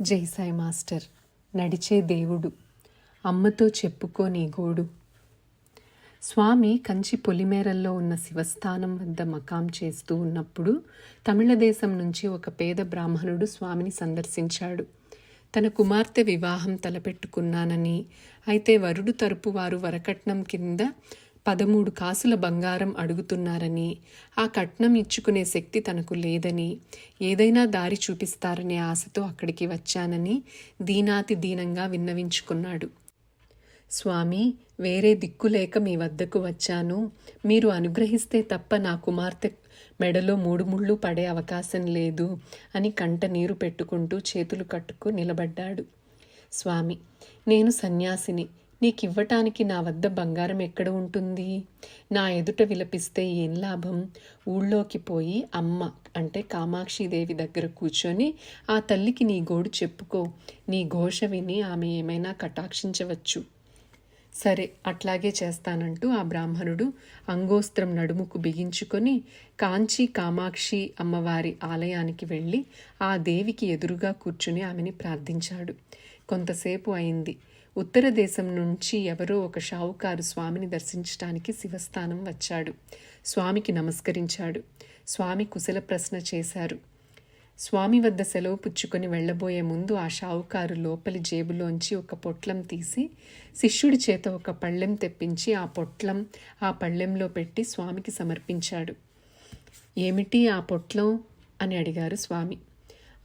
జై సాయి మాస్టర్ నడిచే దేవుడు అమ్మతో చెప్పుకోని గోడు. స్వామి కంచి పొలిమేరల్లో ఉన్న శివస్థానం వద్ద మకాం చేస్తూ ఉన్నప్పుడు తమిళ దేశం నుంచి ఒక పేద బ్రాహ్మణుడు స్వామిని సందర్శించాడు. తన కుమార్తె వివాహం తలపెట్టుకున్నానని అయితే వరుడు తరపు వారు వరకట్నం కింద పదమూడు కాసుల బంగారం అడుగుతున్నారని ఆ కట్నం ఇచ్చుకునే శక్తి తనకు లేదని ఏదైనా దారి చూపిస్తారనే ఆశతో అక్కడికి వచ్చానని దీనాతి దీనంగా విన్నవించుకున్నాడు. స్వామి వేరే దిక్కు లేక మీ వద్దకు వచ్చాను. మీరు అనుగ్రహిస్తే తప్ప నా కుమార్తె మెడలో మూడు ముళ్ళు పడే అవకాశం లేదు అని కంట నీరు పెట్టుకుంటూ చేతులు కట్టుకు నిలబడ్డాడు. స్వామి నేను సన్యాసిని. నీకివ్వటానికి నా వద్ద బంగారం ఎక్కడ ఉంటుంది? నా ఎదుట విలపిస్తే ఏం లాభం? ఊళ్ళోకి పోయి అమ్మ అంటే కామాక్షిదేవి దగ్గర కూర్చొని ఆ తల్లికి నీ గోడు చెప్పుకో. నీ ఘోష విని ఆమె ఏమైనా కటాక్షించవచ్చు. సరే అట్లాగే చేస్తానంటూ ఆ బ్రాహ్మణుడు అంగోస్త్రం నడుముకు బిగించుకొని కాంచి కామాక్షి అమ్మవారి ఆలయానికి వెళ్ళి ఆ దేవికి ఎదురుగా కూర్చుని ఆమెని ప్రార్థించాడు. కొంతసేపు అయింది. ఉత్తర దేశం నుంచి ఎవరో ఒక షావుకారు స్వామిని దర్శించటానికి శివస్థానం వచ్చాడు. స్వామికి నమస్కరించాడు. స్వామి కుశల ప్రశ్న చేశారు. స్వామి వద్ద సెలవు పుచ్చుకొని వెళ్ళబోయే ముందు ఆ షావుకారు లోపలి జేబులోంచి ఒక పొట్లం తీసి శిష్యుడి చేత ఒక పళ్ళెం తెప్పించి ఆ పొట్లం ఆ పళ్ళెంలో పెట్టి స్వామికి సమర్పించాడు. ఏమిటి ఆ పొట్లం? అని అడిగారు స్వామి.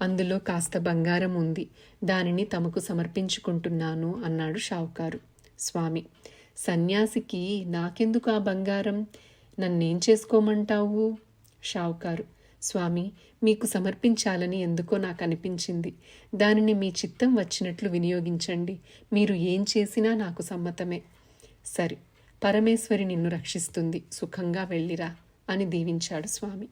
అందులో కాస్త బంగారం ఉంది. దానిని తమకు సమర్పించుకుంటున్నాను అన్నాడు షావుకారు. స్వామి సన్యాసికి నాకెందుకు ఆ బంగారం? నన్నేం చేసుకోమంటావు? షావుకారు స్వామి మీకు సమర్పించాలని ఎందుకో నాకు అనిపించింది దానిని మీ చిత్తం వచ్చినట్లు వినియోగించండి. మీరు ఏం చేసినా నాకు సమ్మతమే. సరే పరమేశ్వరి నిన్ను రక్షిస్తుంది. సుఖంగా వెళ్ళిరా అని దీవించాడు స్వామి.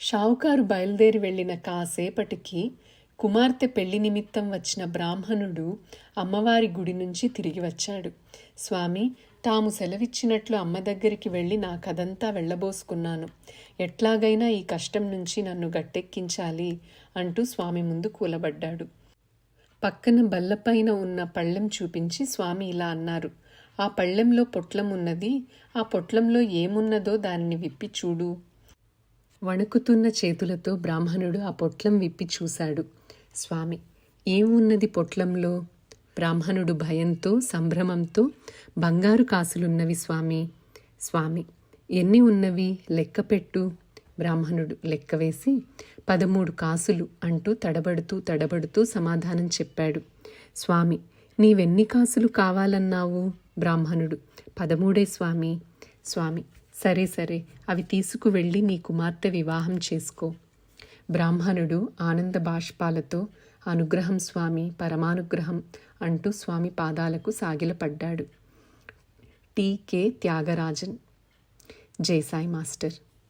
షావుకారు బయలుదేరి వెళ్ళిన కాసేపటికి కుమార్తె పెళ్ళి నిమిత్తం వచ్చిన బ్రాహ్మణుడు అమ్మవారి గుడి నుంచి తిరిగి వచ్చాడు. స్వామి తాము సెలవిచ్చినట్లు అమ్మ దగ్గరికి వెళ్ళి నా కథంతా వెళ్ళబోసుకున్నాను. ఎట్లాగైనా ఈ కష్టం నుంచి నన్ను గట్టెక్కించాలి అంటూ స్వామి ముందు కూలబడ్డాడు. పక్కన బల్లపైన ఉన్న పళ్ళెం చూపించి స్వామి ఇలా అన్నారు. ఆ పళ్ళెంలో పొట్లం ఉన్నది ఆ పొట్లంలో ఏమున్నదో దానిని విప్పి చూడు. వణుకుతున్న చేతులతో బ్రాహ్మణుడు ఆ పొట్లం విప్పి చూశాడు. స్వామి ఏమున్నది పొట్లంలో? బ్రాహ్మణుడు భయంతో సంభ్రమంతో బంగారు కాసులున్నవి స్వామి. స్వామి ఎన్ని ఉన్నవి? లెక్క పెట్టు. బ్రాహ్మణుడు లెక్క వేసి పదమూడు కాసులు అంటూ తడబడుతూ తడబడుతూ సమాధానం చెప్పాడు. స్వామి నీవెన్ని కాసులు కావాలన్నావు? బ్రాహ్మణుడు పదమూడే స్వామి. స్వామి సరే సరే. అవి తీసుకువెళ్ళి నీ కుమార్తె వివాహం చేసుకో. బ్రాహ్మణుడు ఆనంద బాష్పాలతో అనుగ్రహం స్వామి పరమానుగ్రహం అంటూ స్వామి పాదాలకు సాగిలపడ్డాడు. టీకే త్యాగరాజన్. జై సాయి మాస్టర్.